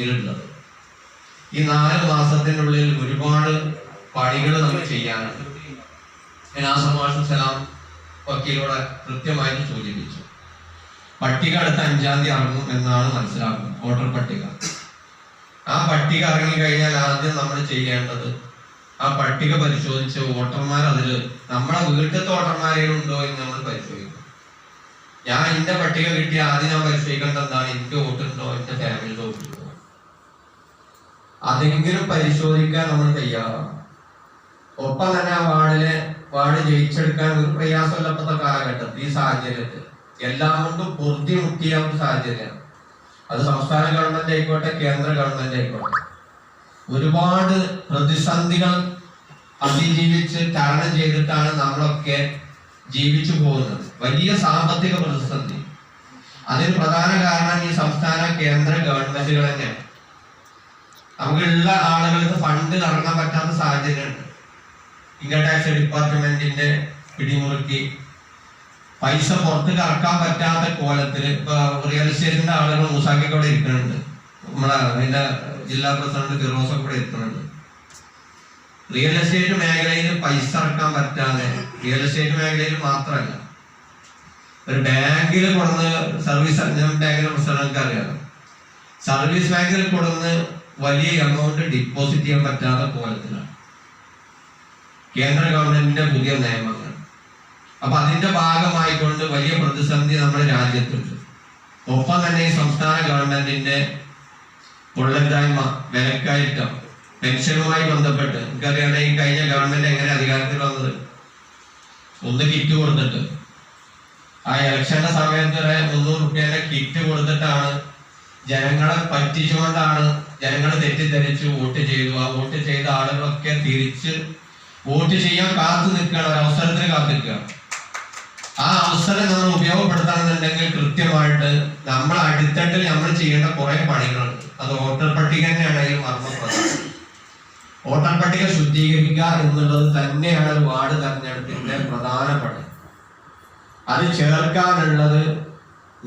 മുന്നിലുള്ളത് ഈ നാല് മാസത്തിനുള്ളിൽ ഒരുപാട് പണികൾ നമ്മൾ ചെയ്യാനുണ്ട്. ഞാൻ ആ സംഭാഷണം സലാം വക്കീലോടെ കൃത്യമായിട്ട് സൂചിപ്പിച്ചു. പട്ടിക അടുത്ത അഞ്ചാം തീയതി ഇറങ്ങും എന്നാണ് മനസ്സിലാക്കുന്നത്. വോട്ടർ പട്ടിക. ആ പട്ടിക ഇറങ്ങി കഴിഞ്ഞാൽ ആദ്യം നമ്മൾ ചെയ്യേണ്ടത് ആ പട്ടിക പരിശോധിച്ച് വോട്ടർമാർ അതിൽ നമ്മുടെ വീട്ടിലത്തെ വോട്ടർമാരെയും ഉണ്ടോ എന്ന് നമ്മൾ പരിശോധിക്കും. ഞാൻ എന്റെ പട്ടിക കിട്ടിയ ആദ്യം ഞാൻ പരിശോധിക്കേണ്ടത് എന്താണ്? എനിക്ക് വോട്ടുണ്ടോ എന്റെ ഫാമിലിയുടെ വോട്ടുണ്ടോ അതെങ്കിലും പരിശോധിക്കാൻ നമ്മൾ തയ്യാറാണ്. ഒപ്പം തന്നെ ആ വാർഡിലെ വാർഡ് ജയിച്ചെടുക്കാൻ ഒരു പ്രയാസമില്ലാത്ത കാലഘട്ടത്തിൽ ഈ സാഹചര്യത്തിൽ. എല്ലാം കൊണ്ടും പൂർത്തി മുട്ടിയ ഒരു സാഹചര്യമാണ്. അത് സംസ്ഥാന ഗവൺമെന്റ് ആയിക്കോട്ടെ കേന്ദ്ര ഗവൺമെന്റ് ആയിക്കോട്ടെ. ഒരുപാട് പ്രതിസന്ധികൾ അതിജീവിച്ച് തരണം ചെയ്തിട്ടാണ് നമ്മളൊക്കെ ജീവിച്ചു പോകുന്നത്. വലിയ സാമ്പത്തിക പ്രതിസന്ധി. അതിന് പ്രധാന കാരണം ഈ സംസ്ഥാന കേന്ദ്ര ഗവൺമെന്റുകൾ തന്നെയാണ്. നമുക്കുള്ള ആളുകൾക്ക് ഫണ്ട് ഇറങ്ങാൻ പറ്റാത്ത സാഹചര്യമുണ്ട്. ഇൻകം ടാക്സ് ഡിപ്പാർട്ട്മെന്റിന്റെ പിടിമുറുക്കി പൈസ പുറത്ത് കറക്കാൻ പറ്റാത്ത കോലത്തിൽ ഇപ്പൊ റിയൽ എസ്റ്റേറ്റിന്റെ ആളുകൾ ഇവിടെ ഇരിക്കുന്നുണ്ട്. നമ്മളെ അതിന്റെ ജില്ലാ പ്രസിഡന്റ് ഫിറോസ കൂടെ ഇരിക്കുന്നുണ്ട്. റിയൽ എസ്റ്റേറ്റ് മേഖലയിൽ പൈസ ഇറക്കാൻ പറ്റാതെ റിയൽ എസ്റ്റേറ്റ് മേഖലയിൽ മാത്രമല്ല ഒരു ബാങ്കിൽ കൊടുന്ന് സർവീസ് ബാങ്കിലെ പ്രസിഡന്റ് അറിയാം സർവീസ് ബാങ്കിൽ കൊടുന്ന് വലിയ എമൗണ്ട് ഡിപ്പോസിറ്റ് ചെയ്യാൻ പറ്റാത്ത കോലത്തിലാണ്. കേന്ദ്ര ഗവൺമെന്റിന്റെ പുതിയ നിയമങ്ങൾ. അപ്പൊ അതിന്റെ ഭാഗമായിക്കൊണ്ട് വലിയ പ്രതിസന്ധി നമ്മുടെ രാജ്യത്തുണ്ട്. ഒപ്പം തന്നെ ഈ സംസ്ഥാന ഗവൺമെന്റിന്റെ കൊള്ളരുതായ്മ വിലക്കയറ്റം പെൻഷനുമായി ബന്ധപ്പെട്ട്. എനിക്കറിയാം ഈ കഴിഞ്ഞ ഗവൺമെന്റ് എങ്ങനെ അധികാരത്തിൽ വന്നത്? ഒന്ന് കിറ്റ് കൊടുത്തിട്ട്. ആ ഇലക്ഷന്റെ സമയത്ത് മുന്നൂറ് റുപ്യന്റെ കിറ്റ് കൊടുത്തിട്ടാണ് ജനങ്ങളെ പറ്റിച്ചുകൊണ്ടാണ് ജനങ്ങൾ തെറ്റിദ്ധരിച്ച് വോട്ട് ചെയ്തു. ആ വോട്ട് ചെയ്ത ആളുകളൊക്കെ തിരിച്ച് വോട്ട് ചെയ്യാൻ കാത്തു നിൽക്കുകയാണ് ഒരു അവസരത്തിന് കാത്തു നിൽക്കുക ആ അവസരം നമ്മൾ ഉപയോഗപ്പെടുത്തണമെന്നുണ്ടെങ്കിൽ കൃത്യമായിട്ട് നമ്മൾ അടിത്തട്ടിൽ നമ്മൾ ചെയ്യേണ്ട കുറെ പണികളുണ്ട്. അത് വോട്ടർ പട്ടിക തന്നെയാണെങ്കിലും മർമ്മപ്രധാനം. വോട്ടർ പട്ടിക ശുദ്ധീകരിക്കുക എന്നുള്ളത് തന്നെയാണ് വാർഡ് തെരഞ്ഞെടുപ്പിന്റെ പ്രധാന പണി. അത് ചേർക്കാനുള്ളത്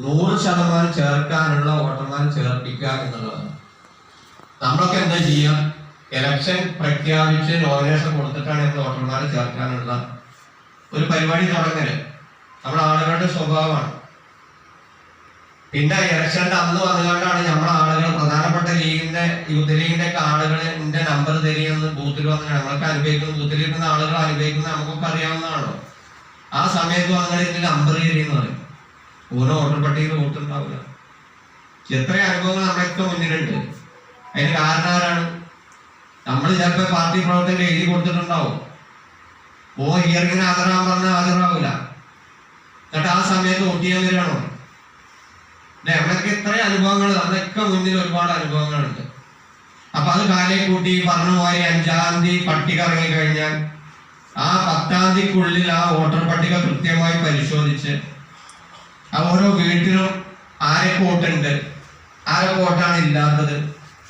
നൂറ് ശതമാനം ചേർക്കാനുള്ള വോട്ടർമാരെ ചേർപ്പിക്കുക എന്നുള്ളതാണ്. നമ്മളൊക്കെ എന്താ ചെയ്യാം? ഇലക്ഷൻ പ്രഖ്യാപിച്ച് നോമിനേഷൻ കൊടുത്തിട്ടാണ് നമ്മൾ വോട്ടർമാരെ ചേർക്കാനുള്ള ഒരു പരിപാടി തുടങ്ങൽ. നമ്മൾ ആളുകളുടെ സ്വഭാവമാണ്. പിന്നെ ഇലക്ഷന്റെ അന്ന് വന്നുകൊണ്ടാണ് നമ്മുടെ ആളുകൾ പ്രധാനപ്പെട്ട ലീഗിന്റെ യൂത്ത് ലീഗിന്റെ ഒക്കെ ആളുകളിന്റെ നമ്പർ തരികയെന്ന് ബൂത്തിൽ വന്ന് നമ്മളൊക്കെ അനുഭവിക്കുന്ന ബൂത്തിൽ ഇരിക്കുന്ന ആളുകൾ അനുഭവിക്കുന്ന നമുക്കൊക്കെ അറിയാവുന്നതാണോ ആ സമയത്ത് വന്നിട്ട് നമ്പർ എന്ന് പറയും. ഓരോ വോട്ടർ പട്ടികയിൽ വോട്ടുണ്ടാവില്ല എത്ര അനുഭവങ്ങൾ നമ്മളൊക്കെ മുന്നിലുണ്ട്. അതിന് കാരണം ആരാണ്? നമ്മൾ ചിലപ്പോ പാർട്ടി പ്രവർത്തകർ എഴുതി കൊടുത്തിട്ടുണ്ടാവും. ഓ ഹിയറിങ്ങിന് ഹാജരാകാൻ പറഞ്ഞാൽ ഹാജരാവില്ല എന്നിട്ട് ആ സമയത്ത് വോട്ട് ചെയ്യാൻ വരികയാണോ നമ്മളൊക്കെ ഇത്രയും അനുഭവങ്ങൾ നമ്മളൊക്കെ മുന്നിൽ ഒരുപാട് അനുഭവങ്ങളുണ്ട്. അപ്പൊ അത് കാലേ കൂട്ടി പറഞ്ഞു പോയി അഞ്ചാം തീയതി പട്ടിക ഇറങ്ങി കഴിഞ്ഞാൽ ആ പത്താം തീയതിക്കുള്ളിൽ ആ വോട്ടർ പട്ടിക കൃത്യമായി പരിശോധിച്ച് ഓരോ വീട്ടിലും ആരെ കോട്ടുണ്ട് ആരെ കോട്ടാണ് ഇല്ലാത്തത്?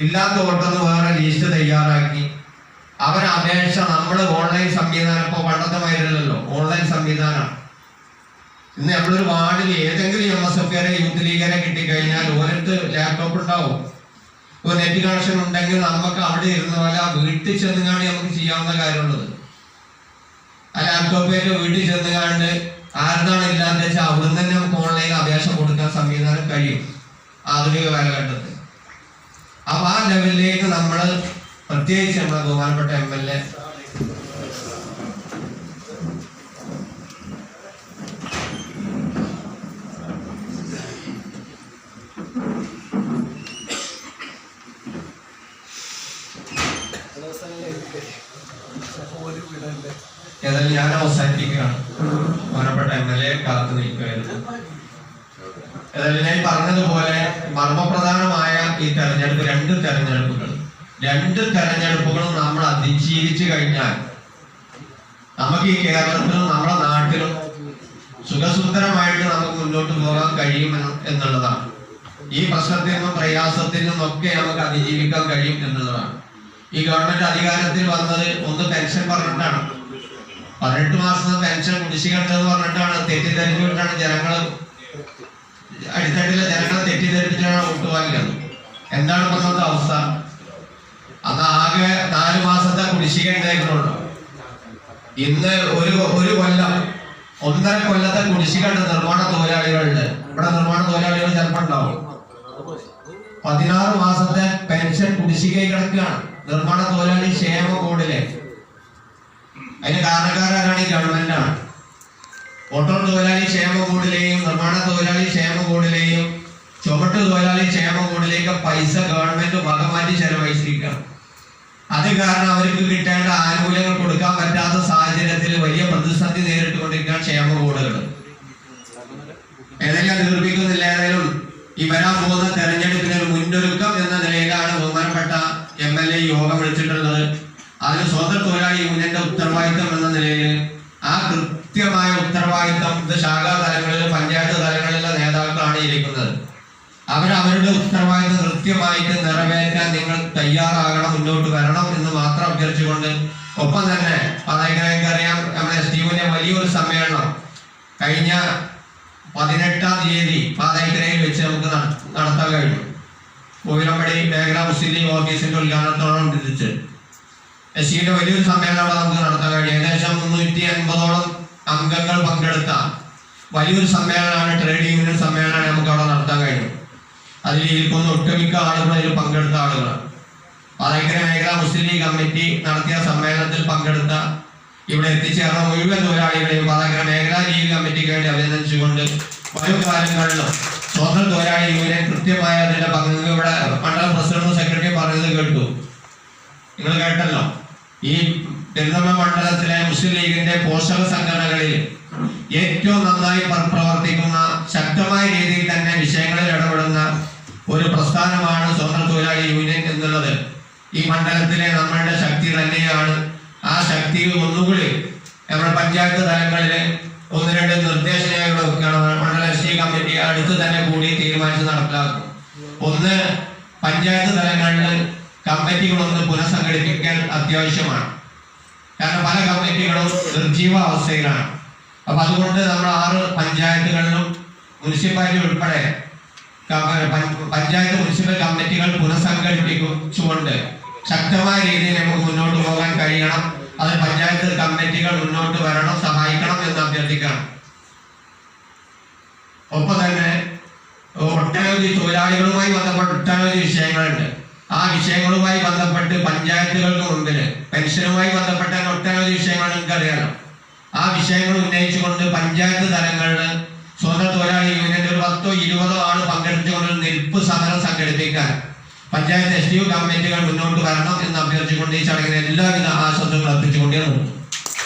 ഇല്ലാത്ത കോട്ടെന്ന് വേറെ ലിസ്റ്റ് തയ്യാറാക്കി. അവരെ അപേക്ഷ നമ്മൾ ഓൺലൈൻ സംവിധാനം ഇപ്പോൾ പണ്ടത്തെ മാതിരില്ലല്ലോ ഓൺലൈൻ സംവിധാനമാണ് ഇന്ന് നമ്മളൊരു വാർഡിൽ ഏതെങ്കിലും എം എസ് എഫ് യൂത്ത് ലീഗരെ കിട്ടിക്കഴിഞ്ഞാൽ ഓരത്ത് ലാപ്ടോപ്പ് ഉണ്ടാവും. ഇപ്പോൾ നെറ്റ് കണക്ഷൻ ഉണ്ടെങ്കിൽ നമുക്ക് അവിടെ ഇരുന്ന പോലെ ആ വീട്ടിൽ ചെന്നുകാണ്ട് നമുക്ക് ചെയ്യാവുന്ന കാര്യമുള്ളത്. ആ ലാപ്ടോപ്പിൽ വീട്ടിൽ ചെന്നുകാണ്ട് ആരുതാണ് ഇല്ലാന്ന് വെച്ചാൽ അവിടുന്ന് തന്നെ നമുക്ക് ഓൺലൈൻ അപേക്ഷ കൊടുക്കാൻ സംവിധാനം കഴിയും. ആധുനിക കാലഘട്ടത്തിൽ. അപ്പൊ ആ ലെവലിലേക്ക് നമ്മൾ പ്രത്യേകിച്ച് നമ്മുടെ ബഹുമാനപ്പെട്ട എം എൽ എ ഏതായാലും ഞാൻ അവസാനിപ്പിക്കുകയാണ്. ബഹുമാനപ്പെട്ട എം എൽ എ കാത്തു നിൽക്കുകയായിരുന്നു ഏതായാലും ഞാൻ പറഞ്ഞതുപോലെ മർമ്മപ്രധാനമായ ഈ തെരഞ്ഞെടുപ്പ് രണ്ട് തെരഞ്ഞെടുപ്പുകൾ. രണ്ട് തെരഞ്ഞെടുപ്പുകളും നമ്മൾ അതിജീവിച്ചു കഴിഞ്ഞാൽ നമുക്ക് ഈ കേരളത്തിലും നമ്മുടെ നാട്ടിലും സുഖസുന്ദരമായിട്ട് നമുക്ക് മുന്നോട്ട് പോകാൻ കഴിയും എന്നുള്ളതാണ്. ഈ പ്രശ്നത്തിൽ നിന്നും പ്രയാസത്തിൽ നിന്നൊക്കെ നമുക്ക് അതിജീവിക്കാൻ കഴിയും എന്നുള്ളതാണ്. ഈ ഗവൺമെന്റ് അധികാരത്തിൽ വന്നത് ഒന്ന് പെൻഷൻ പറഞ്ഞിട്ടാണ്. പതിനെട്ട് മാസം പെൻഷൻ കുടിശ്ശികണ്ടെന്ന് പറഞ്ഞിട്ടാണ് തെറ്റിദ്ധരിപ്പിച്ചിട്ടാണ് ജനങ്ങൾ അടിത്തട്ടിലെ ജനങ്ങളെ തെറ്റിദ്ധരിപ്പിച്ചാണ് വോട്ട് വാങ്ങിയത്. എന്താണ് പറഞ്ഞത്തെ അവസ്ഥ? അന്ന് ആകെ നാല് മാസത്തെ കുടിശ്ശിക ഉണ്ടായിരുന്നുള്ളൂ. ഇന്ന് ഒരു ഒരു കൊല്ലം ഒന്നര കൊല്ലത്തെ കുടിശ്ശിക ഉണ്ട് നിർമ്മാണ തൊഴിലാളികളുണ്ട് ഇവിടെ നിർമ്മാണ തൊഴിലാളികൾ ചിലപ്പോൾ ഉണ്ടാവും. പതിനാറ് മാസത്തെ പെൻഷൻ കുടിശ്ശിക കിടക്കുകയാണ്. നിർമ്മാണ തൊഴിലാളി ക്ഷേമ ബോർഡിലെ അതിന് കാരണക്കാരാണ് ഈ ഗവൺമെന്റാണ് ഓട്ടോ തൊഴിലാളി ക്ഷേമ ബോർഡിലെയും നിർമ്മാണ തൊഴിലാളി ക്ഷേമ ബോർഡിലെയും ചുമട്ട് തൊഴിലാളി ക്ഷേമ ബോർഡിലേക്ക് പൈസ ഗവൺമെന്റ് വകമാറ്റി ചെലവഴിച്ചിരിക്കുകയാണ്. അത് കാരണം അവർക്ക് കിട്ടേണ്ട ആനുകൂല്യങ്ങൾ കൊടുക്കാൻ പറ്റാത്ത സാഹചര്യത്തിൽ വലിയ പ്രതിസന്ധി നേരിട്ടുകൊണ്ടിരിക്കുകയാണ് ക്ഷേമ ബോർഡുകൾ ഏതെങ്കിലും ദീർഘിക്കുന്നില്ല ഏതായാലും ഈ വരാൻ പോകുന്ന തെരഞ്ഞെടുപ്പിന് ഒരു മുന്നൊരുക്കം എന്ന നിലയിലാണ് ബഹുമാനപ്പെട്ട എം എൽ എ യോഗം വിളിച്ചിട്ടുള്ളത് അതിന് സ്വതന്ത്ര തൊഴിലാളി യൂണിയന്റെ ഉത്തരവാദിത്തം എന്ന നിലയിൽ ആ കൃത്യമായ ഉത്തരവാദിത്തം ഇത് ശാഖാ തലങ്ങളിൽ പഞ്ചായത്ത് തലങ്ങളിലെ നേതാക്കളാണ് ഇരിക്കുന്നത് അവർ അവരുടെ ഉത്തരവാദിത്തം കൃത്യമായിട്ട് നിറവേറ്റാൻ നിങ്ങൾ തയ്യാറാകണം മുന്നോട്ട് വരണം എന്ന് മാത്രം അഭ്യർത്ഥിച്ചുകൊണ്ട് ഒപ്പം തന്നെ പതായിക്കരയ്ക്ക് അറിയാം നമ്മുടെ സ്റ്റീവിന്റെ വലിയൊരു സമ്മേളനം കഴിഞ്ഞ പതിനെട്ടാം തീയതി പാതയ്ക്കരയിൽ വെച്ച് നമുക്ക് നടത്താൻ കഴിഞ്ഞു. കോവിലമ്പടി മേഖലാ മുസ്ലിം ലീഗ് ഓഫീസിന്റെ ഉദ്ഘാടനത്തോളം തിരിച്ച് എസ് സിയുടെ വലിയൊരു സമ്മേളനം അവിടെ നമുക്ക് നടത്താൻ കഴിയും. ഏകദേശം മുന്നൂറ്റി അൻപതോളം അംഗങ്ങൾ പങ്കെടുത്ത വലിയൊരു സമ്മേളനമാണ് ട്രേഡ് യൂണിയൻ സമ്മേളനമാണ് നമുക്ക് അവിടെ നടത്താൻ കഴിഞ്ഞു അതിൽ ഇരിക്കുന്ന ഒട്ടുമിക്ക ആളുകൾ അതിൽ പങ്കെടുത്ത ആളുകളാണ്. പാതായിക്കര മേഖല മുസ്ലിം ലീഗ് കമ്മിറ്റി നടത്തിയ സമ്മേളനത്തിൽ പങ്കെടുത്ത ഇവിടെ എത്തിച്ചേർന്ന മുഴുവൻ തൊഴിലാളികളെയും പാലക്കര മേഖലാ ലീഗ് കമ്മിറ്റിക്ക് വേണ്ടി അഭിനന്ദിച്ചുകൊണ്ട് വരും കാലങ്ങളിലും സ്വതന്ത്ര തൊഴിലാളി യൂണിയൻ കൃത്യമായ അതിന്റെ പങ്ക് ഇവിടെ മണ്ഡലം പ്രസിഡന്റ് സെക്രട്ടറി പറയുന്നത് കേട്ടു. നിങ്ങൾ കേട്ടല്ലോ? ഈ പെരുന്തമ മണ്ഡലത്തിലെ മുസ്ലിം ലീഗിന്റെ പോഷക സംഘടനകളിൽ ഏറ്റവും നന്നായി പ്ര- പ്രവർത്തിക്കുന്ന ശക്തമായ രീതിയിൽ തന്നെ വിഷയങ്ങളിൽ ഇടപെടുന്ന ഒരു പ്രസ്ഥാനമാണ് സ്വന്തം തൊഴിലാളി യൂണിയൻ എന്നുള്ളത്. ഈ മണ്ഡലത്തിലെ നമ്മളുടെ ശക്തി തന്നെയാണ്. ആ ശക്തി ഒന്നുകൂടി നമ്മുടെ പഞ്ചായത്ത് തലങ്ങളിൽ ഒന്ന് രണ്ട് നിർദ്ദേശങ്ങൾ ഇവിടെ മണ്ഡല എസ് കമ്മിറ്റി അടുത്ത് തന്നെ കൂടി തീരുമാനിച്ച് നടപ്പിലാക്കും. ഒന്ന് പഞ്ചായത്ത് തലങ്ങളിൽ കമ്മിറ്റികളൊന്ന് പുനഃസംഘടിപ്പിക്കാൻ അത്യാവശ്യമാണ്. കാരണം പല കമ്മിറ്റികളും നിർജീവ അവസ്ഥയിലാണ് അപ്പൊ അതുകൊണ്ട് നമ്മൾ ആറ് പഞ്ചായത്തുകളിലും മുനിസിപ്പാലിറ്റി ഉൾപ്പെടെ പഞ്ചായത്ത് മുനിസിപ്പൽ കമ്മിറ്റികൾ പുനഃസംഘടിപ്പിച്ചുകൊണ്ട് ശക്തമായ രീതിയിൽ നമുക്ക് മുന്നോട്ട് പോകാൻ കഴിയണം. അത് പഞ്ചായത്ത് കമ്മിറ്റികൾ മുന്നോട്ട് വരണം സഹായിക്കണം എന്ന് അഭ്യർത്ഥിക്കണം. ഒപ്പം തന്നെ ഒട്ടനവധി തൊഴിലാളികളുമായി ബന്ധപ്പെട്ട ഒട്ടനവധി വിഷയങ്ങളുണ്ട്. ആ വിഷയങ്ങളുമായി ബന്ധപ്പെട്ട് പഞ്ചായത്തുകൾക്ക് മുമ്പിൽ പെൻഷനുമായി ബന്ധപ്പെട്ട ഒട്ടനവധി വിഷയങ്ങൾ നിങ്ങൾക്ക് അറിയണം ആ വിഷയങ്ങൾ ഉന്നയിച്ചുകൊണ്ട് പഞ്ചായത്ത് തലങ്ങളിൽ സ്വന്തം തൊഴിലാളി യൂണിയന്റെ ഒരു പത്തോ ഇരുപതോ ആൾ പങ്കെടുത്തുകൊണ്ട് നിൽപ്പ് സമരം സംഘടിപ്പിക്കാൻ പഞ്ചായത്ത് എസ് ഡി കമ്മിറ്റികൾ മുന്നോട്ട് വരണം എന്ന് അഭ്യർത്ഥിച്ചുകൊണ്ട് ഈ ചടങ്ങിന് എല്ലാവിധ ആശംസകളും അർപ്പിച്ചുകൊണ്ടേ